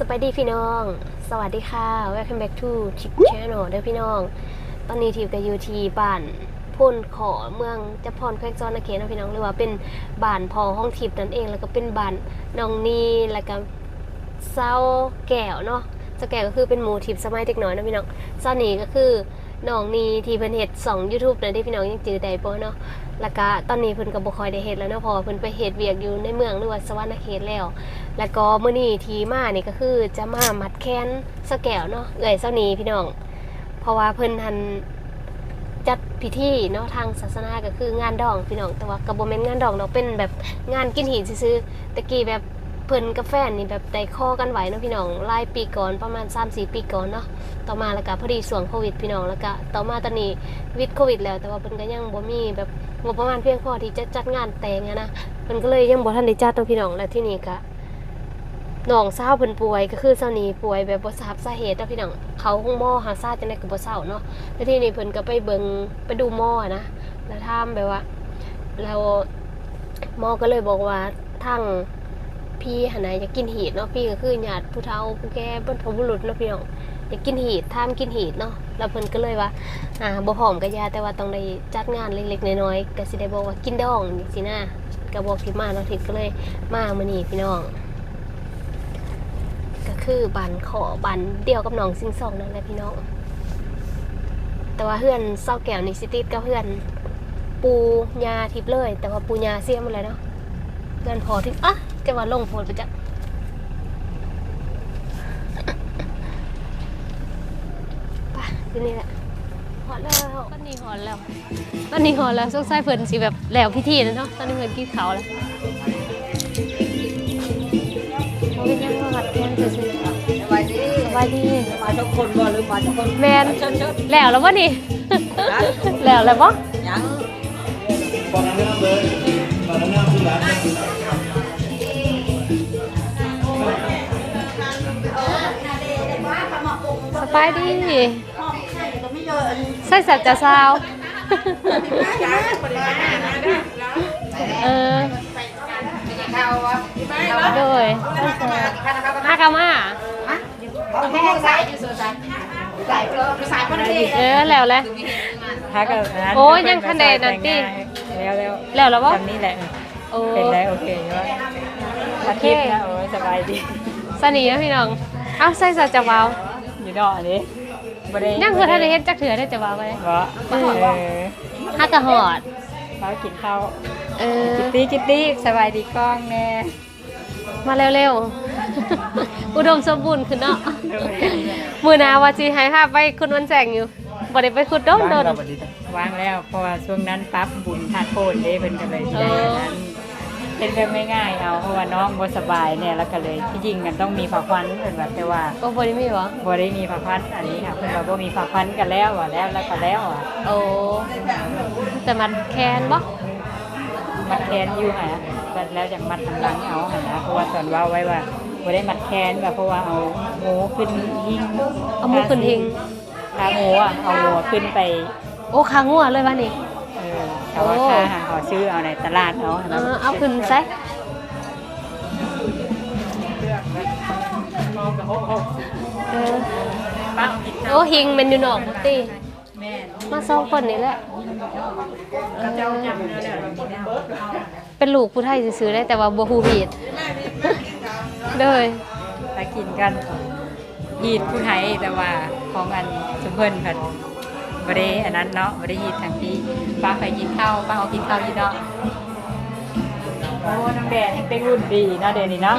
สบายดีพี่น้อง สวัสดีค่ะ welcome back to Chip Channel เด้อพี่น้อง ตอนนี้ทิพกับยูทีบ้านพ่นขอเมืองจะพรแควกจอนนาเขนะพี่น้องหรือว่าเป็นบ้านพอห้องทิพนั่นเอง แล้วก็เป็นบ้านน้องนีแล้วก็เศร้าแก้วเนาะเจ้าแก้วก็คือเป็นหมูทิพสมัยเด็กน้อยนะพี่น้องเศร้านี้ก็คือน้องนีที่เพิ่นเฮ็ดสอง YouTube นะที่พี่น้องยังจือได้บ่เนาะ แล้วก็ตอนนี้เพิ่นก็บ่ค่อยได้เฮ็ดแล้วเนาะพอเพิ่นไปเฮ็ดเวียกอยู่ในเมืองหรือว่าสวรรณเขตแล้ว แล้วก็มื้อนี้ที่มานี่ก็คือจะมามัดแคนสแก้วเนาะเอ้ยเซานี้พี่น้อง เพราะว่าเพิ่นทันจัดพิธีเนาะทางศาสนาก็คืองานดองพี่น้องแต่ว่าก็บ่แม่นงานดองเนาะเป็นแบบงานกินหีซื่อตะกี้แบบเพิ่นกับแฟนนี่แบบได้ข้อกันไหวเนาะพี่น้องหลายปีก่อนประมาณ 3-4 ปีก่อนเนาะต่อมาแล้วก็พอดีช่วงโควิดพี่น้องแล้วก็ต่อมาตอนนี้วิดโควิดแล้วแต่ว่าเพิ่นก็ยังบ่มีแบบ งบประมาณเพียงพอที่จะจัดงานแต่งนะเพิ่นก็เลยยังบ่ทันได้จัดเนาะพี่น้องและที่นี่ก็น้องสาเพิ่นป่วยก็คือเช้านี้ป่วยแบบบ่ทราบสาเหตุเนาะพี่น้องเขาคงหมอหาซาจังได๋ก็บ่เศร้าเนาะแล้วที่นี่เพิ่นก็ไปเบิงไปดูหมออนะแล้วถามแบบว่าแล้วหมอก็เลยบอกว่าทางพี่หันน่ะอยากกินหีดเนาะพี่ก็คือญาติผู้เฒ่าผู้แก่บรรพบุรุษเนาะพี่น้อง อยากกินหีดท่ามกินหีดเนาะแล้วเพิ่นก็เลยว่าอ่าบ่พร้อมก็ยาแต่ว่าต้องได้จัดงานเล็กๆน้อยๆก็สิได้บอกว่ากินดองจังซี่นะก็บอกที่มาเนาะทิศก็เลยมามื้อนี้พี่น้อง ก็คือบันขอบันเดียวกับน้องซิงซองนั่นแหละพี่น้อง แต่ว่าเพื่อนเศร้าแก้วนี่สิติดกับเพื่อนปูยาทิพย์เลย แต่ว่าปูยาเสียหมดเลยเนาะเพื่อนพอที่อะจะว่าลงโพดไปจ้ะ ไป ที่นี่แหละหอดแล้วตอนนี้หอดแล้ว ตอนนี้หอดแล้วสงสัยเพิ่นสิแบบแล้วพิธีแล้วเนาะตอนนี้เพิ่นกินข้าวแล้วเขาเป็นยังมาวัดแคนซื่อสบายดีๆสบายดีมาทุกคนบ่หรือมาทุกคนแมนเชิญเชิญแล้วแล้วบ่นี่ แล้วแล้วบ่ยังบอกน้ำน้ำเลยบอกน้ำน้ำที่ร้านสบายดี ใส่สัตว์จะซาวเออข้าววะโดยฮากามาแห้งใส่อยู่ส่วนใส่ใส่เกลือใส่คนที่เออแล้วแล้วถ้ากับนั้นโอ้ยยังคะแนนนั่นติแล้วแล้วแล้วแล้วบ่ทำนี่แหละโอ้เป็นแล้วโอเคว่าอาทิตย์นะโอ้ยสบายดีสนีนะพี่น้องเอ้าใส่สัตว์จะวาวอยู่ดอกอันนี้ บ่ได้ยังคือท่านได้เฮ็ดจักเถื่อได้จะวาวไปบ่เอเอออฮักกะหอดเรากินข้าวเออกิตตี้กิตตี้สบายดีกล้องแน่มาเร็วๆ อุดมสมบูรณ์ขึ้นเนาะ มือหนาว่าจีหายภาพไปคุณวันแจงอยู่บ่ได้ไปขุดโดนโดนวางแล้วเพราะว่าช่วงนั้นปั๊บบุญทานโพนเด้เพิ่นก็เลยได้อันนั้น เป็นแบบง่ายๆเอาเพราะว่าน้องบ่สบายเนี่ยแล้วก็เลยที่จริงกันต้องมีผักควันเพิ่นว่าแต่ว่าโอ้บ่ได้มีบ่บ่ได้มีผักควันอันนี้ค่ะเพิ่นว่าบ่มีผักควันกันแล้วอะแล้วแล้วก็แล้วอะโอ้แต่มันแคนบ่มัดแขนอยู่หะแต่แล้วจากมัดทางหลังเอาหะนะเพราะว่าตอนว่าไว้ว่าบ่ได้มัดแขนแบบเพราะว่าเอาหมูขึ้นหิ้งเอามือขึ้นทิ้งขาหมูอะเอาหมูขึ้นไป โอ้ขางัวเลยว่านี่เออ แต่ว่าโอ้ค่าหาขอซื้อเอาในตลาดเอาเออเอาขึ้นซะเออป้ากินโอ้หิงแมันอยู่นอกบ่ติแม่มาสองคนนี่แหละก็เจ้าจำแล้วแล้วกินแล้วเป็นลูกผู้ไทยซื่อๆได้แต่ว่าบ่ฮู้ผิดเด้อไปกินกันยีดผู้ไทยแต่ว่าของอันชุมเพิ่นเพิ่นบ่ได้อันนั้นเนาะบ่ได้ยีดทางที่ ป้าเคยกินข้าวป้าเอากินข้าวอยู่เนาะโอ้น้องแดงยังเป็นรุ่นดีเนาะเดี๋ยวนี้เนาะ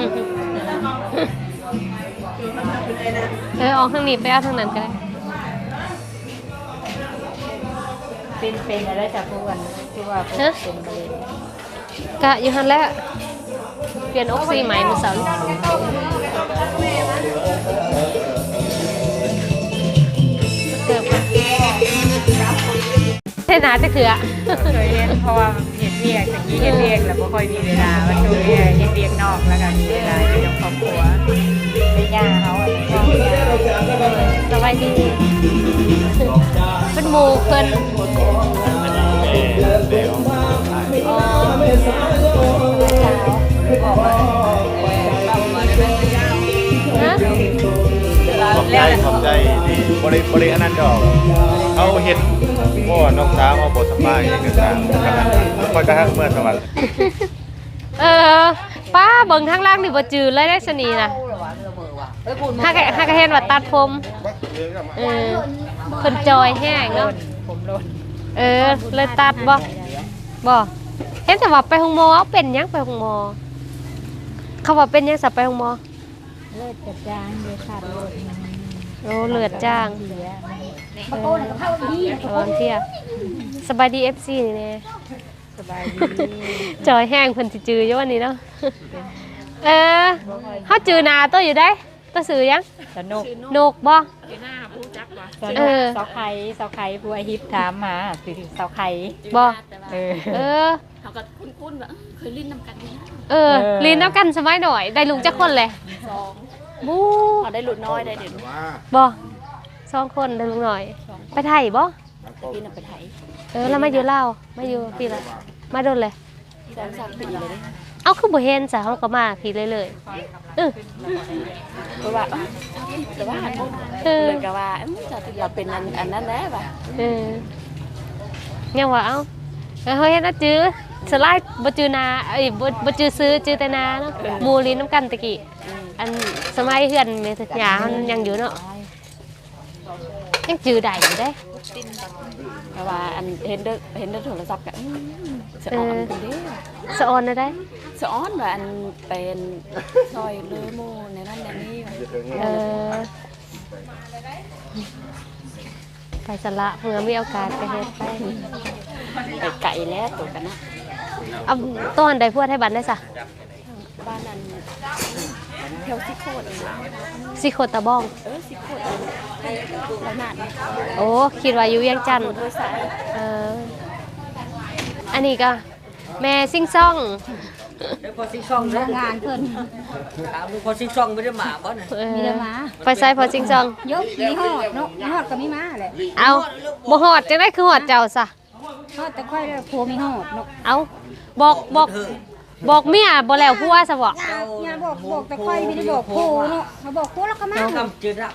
เออออกทางนี้ไปเอาทางนั้นก็ได้เป็นเป็นอะไรจากพวกอันที่ว่าพวกฮะเป็นมะเร็งกะอยู่หันแหล้วเปลี่ยนออกซิใหม่มื้อเสาร์ เทนาจะเถื่อเคยเรียนเพราะว่าเห็นเรียกตะกี้เห็นเรียกแล้วไม่ค่อยมีเวลาว่าช่วงนี้เห็นเรียกนอกแล้วก็มีเวลาอยู่กับครอบครัวไปย่าเขาอะไรก็ย่าสบายดีเป็นหมู่เพิ่นอ๋อฮะแล้วขอบใจที่บริบริอันนั้นดอก เขาเห็นว่าน้องสาวเขาบทสบายอย่างต่างๆขนาดนั้นคอยกระทั่งเมื่อสวรรค์เออป้าเบิ่งทางล่างนี่บ่จืดเลยได้สนีนะฮักกะฮักกะเห็นว่าตัดผมเออเพิ่นจอยแห้งโลเนาะนผมโลนเออเลยตัดบ่บ่เห็นแต่ว่าไปห้องหมอเอาเป็นหยังไปห้องหมอเขาว่าเป็นหยังสับไปห้องหมอเลิศกระจางเลยค่ะโลด โอ้เลือดจ้างเหลือเออระวังเที่ยสบายดี FC นี่แน่สบายดีจอยแห้งเพิ่นสิจืออยู่วันนี้เนาะเออเฮาจือหนาตัวอยู่ได้ตัวซื้อยังสนุกนกบ่สเอนุกอเสาไข่เสาไข่ผู้อาฮิปถามมาคือเสาไข่บ่เออเออเขาก็คุ้นๆว่าเคยลิ้นนำกันนี่เออเออลีนน้ำกันสมัยหน่อยได้ลุงจักคนเลยสอง บูเขาได้หลุดน้อยได้เดี๋ยวบ่สองคนได้ลุงหน่อย ไปไทยบ่พี่นำไปไทยเออแล้วมาอยู่ลาวมาอยู่ปีละมาโดนเลยสองสามปีเลยเอาคือบ่เห็นจ้ะเฮาก็มาพี่เลยเลยเออเพราะว่าแต่ว่าเออเลยก็ว่าจะเราเป็นอันอันนั้นแหละว่ะเออยังว่าเอ้าเออเฮ้ยน่าจื้อสไลด์บ่จื้อนาเอ้ยบ่บ่จื้อซื้อจื้อแต่นาเนาะหมู่ลีนน้ำกันตะกี้ อันสมัยเฮือนแม่ทักยามันยังอยู่เนาะยังจื้อได้อยู่เด้เพราะว่าอันเห็นเด้อเห็นเด้อโทรศัพท์กันสะออนคนเดียวสะออนนะได้สะออนว่าอันเป็นซอยเลอโมในนั้นในนี้ว่ะเออไปสละเพื่อมีโอกาสไปเฮ็ดไปไปไก่แล้วตัวกันนะเอาต้นใดพวดให้บันได้ซะ บ้านนั้นเที่ยวซิโคดนะสิโคตะบ้อง เออซิโคดแล้วนานโอ้ คิดว่าอยู่เวียงจันทน์โดยสายเออ อันนี้ก็ แม่ซิงซ่องพอซิช่องเด้องานเพิ่นถามดูพอซิช่องไม่ได้หมาบ่น่ะเออมีแต่หมาไปใส่พอซิงซ่อง ยกมีฮอดเนาะมีฮอดก็มีหมาแหละเอาบ่ฮอดจังได้คือฮอดเจ้าซะฮอดแต่ค่อยได้ผัวมีฮอดเนาะเอาบอกบอก บอกเมียบ่แล้วผัวซะบ่อย่าบอกบอกแต่ค่อยไม่ได้บอกผัวเนาะเขาบอกผัวแล้วก็มา Ờ. เนาะ à? คำจืดอะ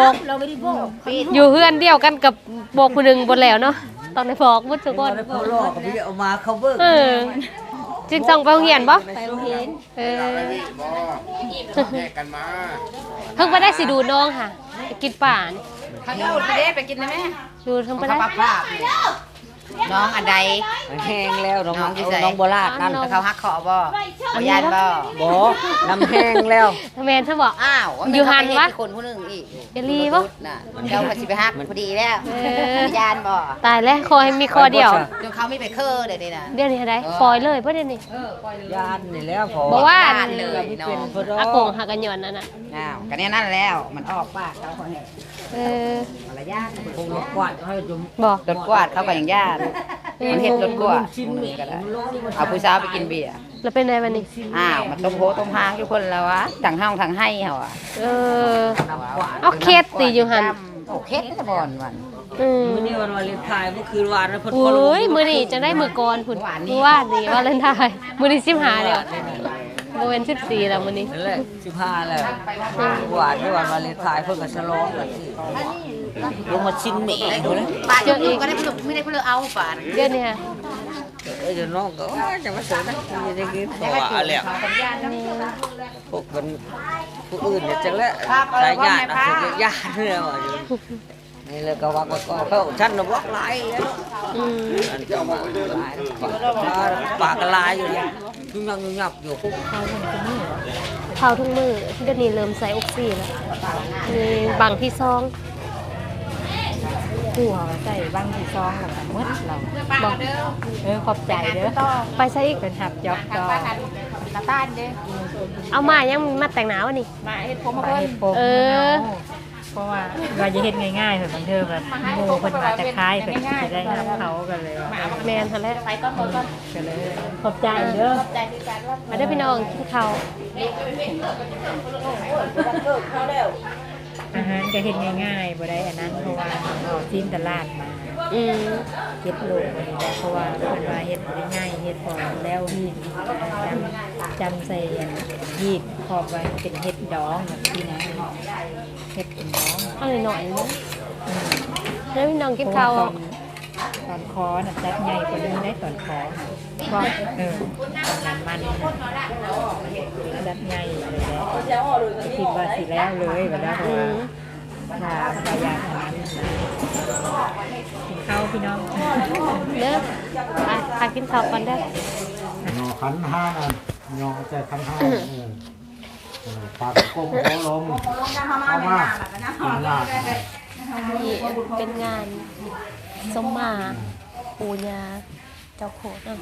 บอกเราไม่ได้บอกอยู่เฮือนเดียวกันกับบอกผู้หนึงบ่แล้วเนาะต้องได้บอกหมดทุกคนพอลอกก็ไม่ได้เอามาเขาเบิกเออจึงส่งไปโรงเรียนบ่ไปโรงเรียนเออเพิ่งไปได้สิดูน้องค่ะไปกินป่านเขาเอาไปเด้ไปกินได้ไหมดูเพิ่งไปได้ น้องอันใดแห้งแล้วน้องน้องที่ใส่น้องโบราณนั่นแล้วเขาฮักคอบ่เอายานบ่บ่น้ำแห้งแล้วแมนเธอบอก อ้าวอยู่หันวะมีคนผู้หนึงอีกอย่าลีบ่น่ะเจ้าก็สิไปฮักพอดีแล้วเออยานบ่ตายแล้วคอให้มีคอเดียวจนเขาไม่ไปเคอเดี๋ยวนี้นะเดี๋ยวนี้ได้ปล่อยเลยบ่เดี๋ยวนี้ยานนี่แล้วพอบอกว่ายานเลยน้องอากงหักกันหย่อนนั่นน่ะอ้าวก็เนี่ยนั่นแล้วมันออกปากเขาคนนี้เออ มารยาทคงรถกวาดให้จมบอกรถกวาดเขาก็อย่างญาติมันเฮ็ดรถกวาดก็ได้เอาผู้สาวไปกินเบียร์แล้วเป็นไงวันนี้อ้าวมันต้มโพต้มหางอยู่คนแล้ววะทั้งห้องทั้งให้เฮาอะเออเอาเคสตีอยู่หั่นโอ้เคสตะบอนวันอืมมื้อนี้วันวาเลนไทน์เมื่อคืนวานนะเพิ่นอุ้ยมื้อนี้จะได้มือก่อนพุ่นมื้อว่านนี่วาเลนไทน์มื้อนี้15แล้ว บ่แม่น14แล้วมื้อนี้นั่นแหละ15แล้วหวานที่วันวาเลนไทน์เพิ่นก็ฉลองกันสิลงมาชิ้นหมี่ดูนะปาดอยู่ก็ได้ผู้ไม่ได้ผู้เอาปาดเดี๋ยวนี้ค่ะเอ้ยเดี๋ยวน้องก็ว่าจะมาเสิร์ฟนะจะได้กินเพราะว่าอะไรอะพวกมันผู้อื่นเนี่ยจังแล้วสายญาตินะสิญาติเนี่ยว่าอยู่ นี่เลยก็ว่าก็ก็เข้าท่านน่ะบอกหลายแล้วอืมอันเจ้าว่าหลายปากก็ลายอยู่เนี่ยยุ่งยังยุ่งยับอยู่เผาทุกมือเดี๋ยวนี้เริ่มใส่ออกซิแล้วมีบางที่ซองผัวใส่บ้างที่ซองแล้วก็หมดเราบอกเออขอบใจเด้อไปใส่อีกเป็นหับจอบต่อตาต้านเด้เอามายังมาแต่งหนาวะนี่มาเฮ็ดผมมาไปเพิ่นเฮ็ดผมเออเพ ราะว่าว่าจะเฮ็ดง่ายๆเพิ่นบางเทอแบบหมู่เพิ่นมาแต่คล้ายเพิ่นสิได้นำเขากันเลยว่าแมนทันแล้วไปต้นต้นต้นก็เลยขอบใจเด้อใจคือการว่ามาได้อพี่น้องกินข้าวอาหารก็เฮ็ดง่ายๆบ่ได้อันนั้นเพราะว่าเอาชิ้นตลาดมา อืมเฮ็ดโลกอันนี้แหละเพราะว่าเพิ่นว่าเฮ็ดบ่ได้ง่ายเฮ็ดพอแล้วฮีดจำจำใส่อันฮีดขอบไว้เป็นเฮ็ดดองแบบที่นะเฮ็ดเป็นดองเอาหน่อยๆนะแล้วพี่น้องกินข้าวตอนตอนคอน่ะจัดใหญ่กว่านี้ได้ตอนคอค่ะเออตอนนั้นมันจัดใหญ่เลยแหละคิดว่าสิแล้วเลยแบบว่าเพราะว่า มถ้าพยายามอันนั้นนะกินข้าวพี่น้องเด้ออะพากินข้าวก่อนเด้อยอขันห้านั่นยอใจขันห้าเออปากก้มโคลงเอามากินหน้านี่เป็นงานสมมาปูญาเจ้าโคตรอะ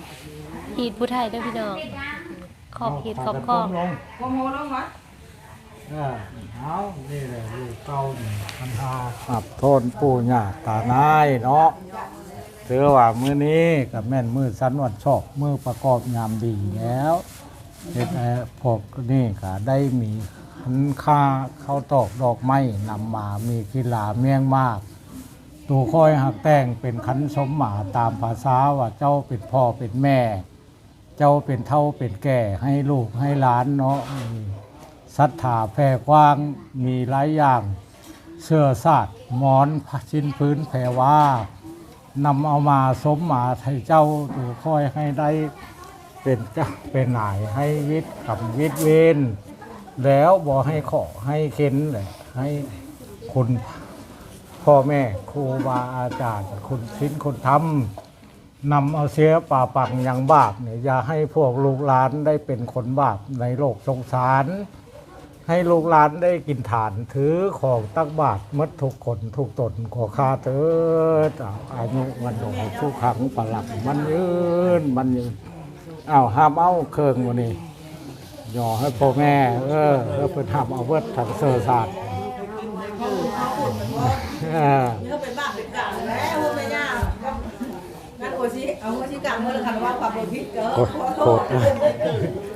ฮีดผู้ไทยด้อพี่น้องขอบฮีดขอบคองลงโค้งลงวะ เออเอานี่แหละลูกเตานี่ขันห้าขับโทนปู่ย่าตานายเนาะถือว่ามื้อนี้กับแม่นมือสันวันชอบมือประกอบงามดีแล้วเฮ็ดให้พวกนี่ก็ได้มีขันค่าข้าวตอกดอกไม้นำมามีกีฬาเมียงมาก ตัวค่อยหักแต่งเป็นขันสมหมาตามภาษาว่าเจ้าเป็นพ่อเป็นแม่ เจ้าเป็นเท่าเป็นแก่ให้ลูกให้หลานเนาะ ศรัทธาแผ่กว้างมีหลายอย่าง เสื้อสาดหมอนผ้าชิ้นพื้นแผ่ว่านำเอามาสมมาให้เจ้าตัวค่อยให้ได้เป็นเจ้าเป็นนายให้วิทย์กับวิทย์เวนแล้วบอกให้ขอให้เข็นเลยให้คุณพ่อแม่ครูบาอาจารย์คุณศิลคุณธรรมนำเอาเสียป่าปังอย่างบาปเนี่ยอย่าให้พวกลูกหลานได้เป็นคนบาปในโลกสงสาร ให้ลูกหลานได้กินฐานถือของตักบาตรมดทุกคนทุกตนขอคาเถิดอ้าวอายุวันโดผู้ขังปลักมันยืนมันยืนอ้าวห้ามเอาเคิงวันนี้ย่อให้พ่อแม่ เออเออเป็นห้ามเอาเวิร์ดทางเสือศาสตร์อ่าเขาเป็นบ้าเป็นกลางแล้วไม่ยากงั้นโอชิเอาโอชิกลางเมื่อไหร่ว่าความเป็นพิษเกิโคตรโท่า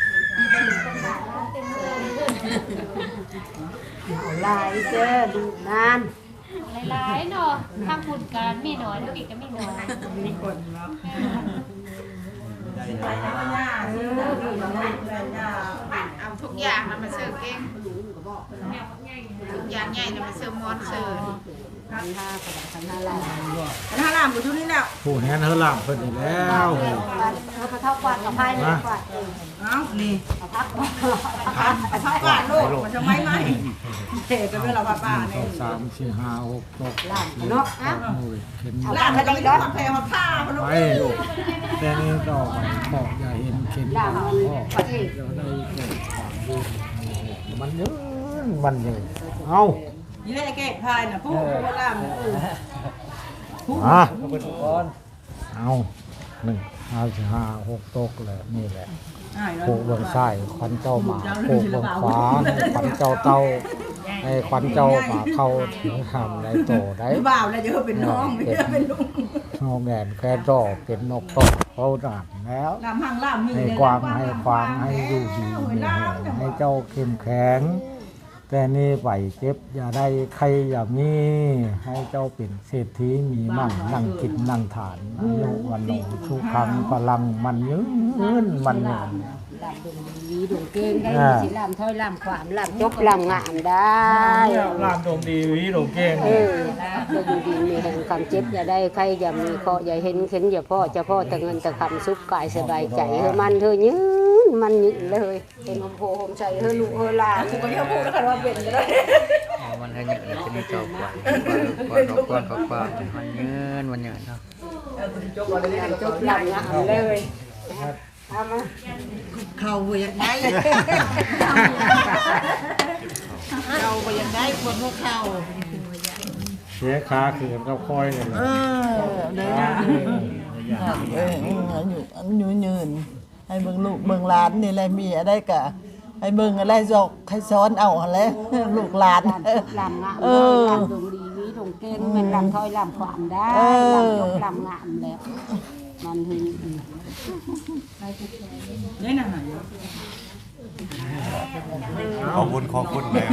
ลายเจ้อดูนานหลายๆเนาะทางคุณการมีน้อยทางอีกก็มีน้อยเอาทุกอย่างมันมาเสิร์ฟเองทุกอย่างใหญ่เนี่ยมาเสิร์ฟมอนเสิร์ฟ ถ้าลามอยู่ที่นี่แล้วผู้แหนเฮอล่างเพิ่นนี่แล้วเขาไปเท่ากวาดกับไพ่เลยกวาดเองเอ้านี่เอาพักก่อนลูกมันจะไม่ไหมเทกันเวลาป้าป้าเนี่ยสามสี่ห้าหกตกลามเนาะอะโอ้ยเข็นลามมันจะไม่ได้แพงมาผ้ามันลูกไปลูกแต่นี่ดอกขอกอย่าเห็นเข็นพ่อเดี๋ยวได้เกิดความดูมันยืนมันเยืนเอา นี่แหละแก้พายนะผู้ลามอะเอาหนึ่งเอาสี่ห้าหกตกเลยนี่แหละโคเบื้องซ้ายขวัญเจ้าหมาโคเบื้องขวาให้ขวัญเจ้าเต้าให้ขวัญเจ้าหมาเข้าถึงทำในโตได้บ่าวแล้วจะเป็นน้องไม่ได้เป็นลุงนกแงนแค่ดอกเป็นนกตกเขาด่านแล้วลามห้างลามมีให้กวางให้ควางให้อยู่ดีมีแห่งให้เจ้าเข้มแข็ง แต่นี่ไหวเจ็บ อย่าได้ใครอย่ามีให้เจ้าเป็นเศรษฐีมีมั่งนั่งกินนั่งทานอายุวันโนชุขังพลังมันยืนมันยืนลำดงดีดงเก่งได้อ่าสิลำถ้อยลำขวามลำจบลำงามได้ลามดงดีวิดงเก่งเออจะอยู่ดีมีแห่งคำเจ็บอย่าได้ใครอย่ามีเคราะห์อย่าเห็นเข็นอย่าพ่อจะพ่อแต่เงินแต่คำสุขกายสบายใจเธอมันเธอยืน มันยืนเลยเป็นหมโพหมใจเธอลูกเธอหลานก็ยังพูดกันว่าเป็นก็ได้มันให้เยอะเลยเป็นเจ้ากว่าก่อนก่อนก่อนก่อนมันเงินมันเงินเนาะจบลำงามเลยเอามาเข่าบ่อยากได้เข่าบ่อยากได้คนพวกเข่าสียขาคืนก็ค่อยกันเออเด้อเอออายุอายุยืน ให้เบิ่งลูกเบิ่งหลานนี่แหละมีอะไรกะให้เบิ่งอะไรจอกให้สอนเอาหั่นแหละลูกหลานลำลำงามเออลำดงดีวิดงเก่งเป็นลำถอยลำขวามได้เออลำจกลำงามแล้วมันถึงนี่น่ะขอบคุณขอบคุณแม่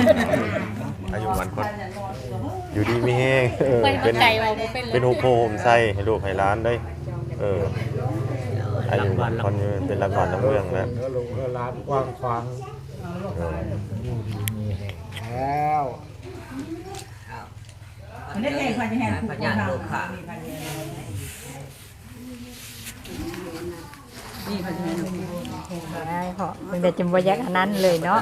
อายุวันคน อยู่ดีมีแห้งเออเป็นเป็นโฮโพมใส่ให้ลูกให้ร้านได้เออ อายุวันคนยืนเป็นรักษาทั้งเมืองแล้วเนื้อลูกเนื้อร้านกว้างขวางเอออยู่ดีมีแห่งแล้วมันได้เองพญาแห่งพญาโลกค่ะได้เพราะมันจะจำบ่ยักอันนั้นเลยเนาะ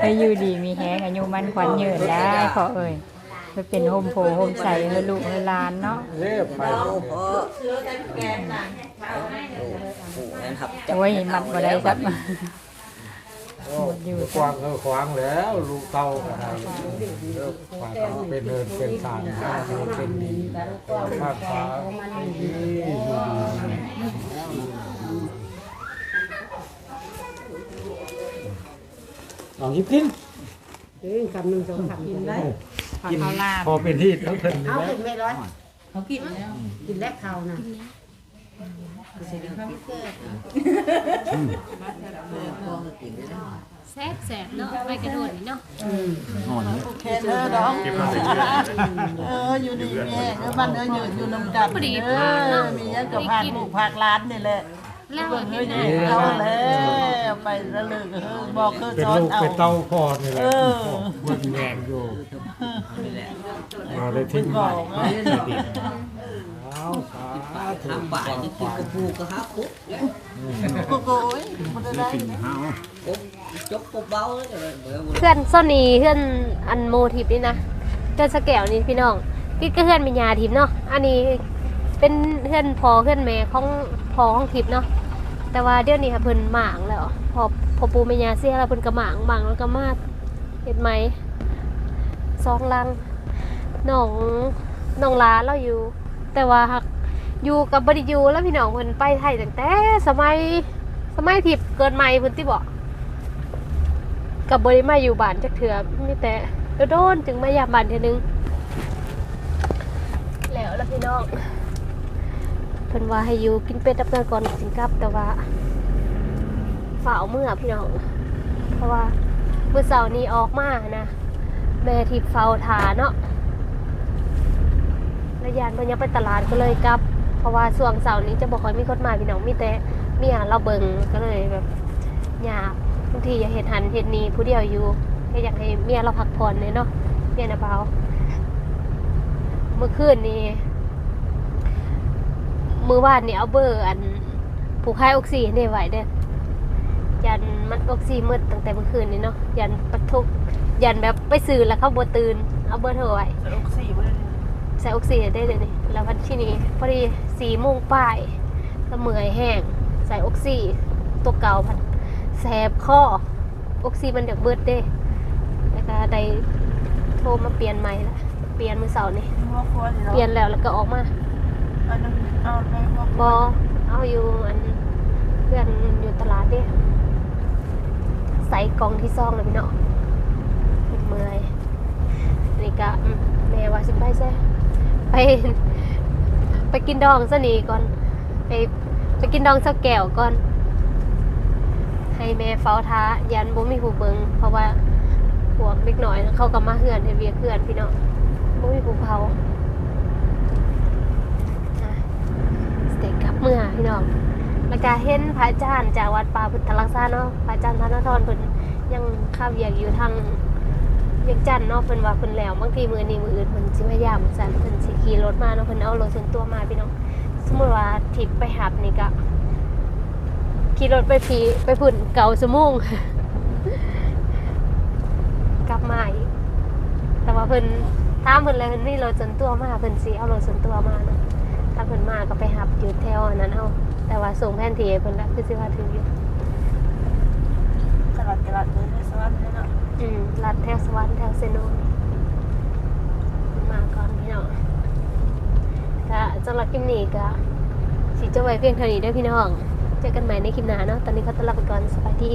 ให้อยู่ดีมีแฮงอายุมันขวัญยืนได้เพราะเอ้ย ไปเป็นโฮมโพโฮมใส่ให้ลูกให้หลานเนาะเรียบไปเอาพอผู้นั้นครับโอ้ยมัดบ่ได้ครับอยู่กว้างก็ขวางแล้วลูกเต้าก็ได้เลิกกว่าเขาเป็นเดินเป็นสารข้าเป็นดีข้าฟ้าดีอยู่ดีลองหยิบกินเอ้ยคำหนึ่งสองคำกินได้ กินพอเป็นที่แล้วเพิ่นนี่เอาแหล้วเป็นไม่ร้อยเขากินแล้วกินแลกเขานะแซ่บแซ่บเนาะไปกระโดดนี่เนาะโอเคเด้อดอกเอออยู่ดีแม่เออบ้านเออยืนอยู่นำกันเออมีหยังกับพากลูกพากหลานนี่แหละ แล้วเบิ่งเอ้ยนี่เอาแล้วไประลึกเออบอกคือเป็นสอนลูกเอา เป็นเต้าพ่อนี่แหละเออเบิ่งแยงอยู่เราได้ทิ้งไว้เอาสาธุทำบ่ายจะกินกระปูกระฮับปุ๊บกูโก้ยบ่ได้ได้ปุ๊บจกปุ๊บเบาแล้วจะเบื่อเพื่อนส้นนี้เพื่อนอันโมทิปนี่นะเพื่อนสแกวนี่พี่น้องพี่ก็เพื่อนเป็นยาทิพย์เนาะอันนี้เป็นเพื่อนพอเพื่อนแม่ของพอของทิพย์เนาะ แต่ว่าเดี๋ยวนี้ค่ะเพิ่นหมางแล้ว พอพอปูเมียเสียแล้วเพิ่นก็หมางหมางแล้วก็มาเห็นไหมสองลังน้องน้องลาเราอยู่ แต่ว่าหักอยู่กับบริยูแล้วพี่น้องเพิ่นไปไทยตั้งแต่สมัยสมัยทิพย์เกิดใหม่เพิ่นที่บอกกับบริมาอยู่บ้านจักเถื่อมีแต่โดนจึงมายามบ้านเทื่อนึงแล้วแล้วพี่น้อง พิ่นว่าให้อยู่กินเป็ดดับเงินก่อนสิงกลับ แต่ว่าฝ่าเอาเมื่อพี่น้อง เพราะว่าเมื่อเสาร์นี้ออกมานะแม่ทิพย์เฝ้าทาเนาะแล้วยานเพิ่นยังไปตลาดก็เลยกลับ เพราะว่าช่วงเสาร์นี้จะบ่ค่อยมีคนมาพี่น้องมีแต่เมียเราเบิงก็เลยแบบยากบางทีอยากเห็นหันเห็นนี้ผู้เดียวอยู่ก็อยากให้เมียเราพักผ่อนเลยเนาะเมียนะเบาเมื่อคืนนี้ มือวานนี่เอาเบอร์อันผูกค่ายออกซิเนไว้เด้อยันมันออกซิมืดตั้งแต่เมื่อคืนนี้เนาะยันปะทุกยันแบบไปสื่อแล้วเขาบตื่นเอาเบอร์โทรไว้สรุปสี่บ่ได้ใส่ออกซิได้เลยนี่แล้ววันที่นี้พอดีสี่โมงป้ายก็เมื่อยแห้งใส่ออกซิตัวเก่าพันแสบข้อออกซิมันเดือกเบิดเด้แล้วก็ได้โทรมาเปลี่ยนใหม่ละเปลี่ยนมือเสาร์นี่หัวครัวนี่เปลี่ยนแล้วแล้วก็ออกมาอันนั้น เอาไปหัวคบอเอาอยู่อันเพื่อนอยู่ตลาดเด้ใส่กล่องที่ซองเลยพี่เนาะเมื่อยนี่ก็อืมแม่ว่าสิไปซะไปไปกินดองซะนี่ก่อน ไปไปกินดองสักแก้วก่อน ให้แม่เฝ้าท้ายันบ่มีผู้เบิงเพราะว่าพวกเล็กน้อยเขาก็มาเฮือนเฮ็ดเวียกเฮือนพี่เน้องบ่มีผู้เผาอะส เมื่อพี่น้องแล้วก็เห็นพระอาจารย์จากวัดป่าพุทธรักษาเนาะพระอาจารย์ธนทรเพิ่นยังข้าวเวียกอยู่ทางเวียงจันทน์เนาะเพิ่นว่าเพิ่นแล้วบางทีมือนี้มืออื่นเพิ่นสิพยายามสั่นเพิ่นสิขี่รถมาเนาะเพิ่นเอารถส่วนตัวมาพี่น้อง สมมุติว่าทริปไปหับนี่ก็ขี่รถไปพีไปพุ่นเก่าสมุงกลับมาอีกแต่ว่าเพิ่นตามเพิ่นเลยเพิ่นนี่รถส่วนตัวมาเพิ่นสิเอารถส่วนตัวมาเนาะ ถ้าเพิ่นมาก็ไปหับอยู่แถวอันนั้นเอาแต่ว่าส่งแผนที่ให้เพิ่นแล้วคือสิว่าถึงอยู่ตลาดตลาดเลยสวัสดีเนาะอืมลัดแถวสวรรค์แถวเซโนมาก่อนพี่น้องก็สำหรับคลิปนี้ก็สิจะไว้เพียงเท่านี้เด้อพี่น้อง เจอกันใหม่ในคลิปหน้าเนาะตอนนี้ก็ต้อนรับไปก่อนสวัสดี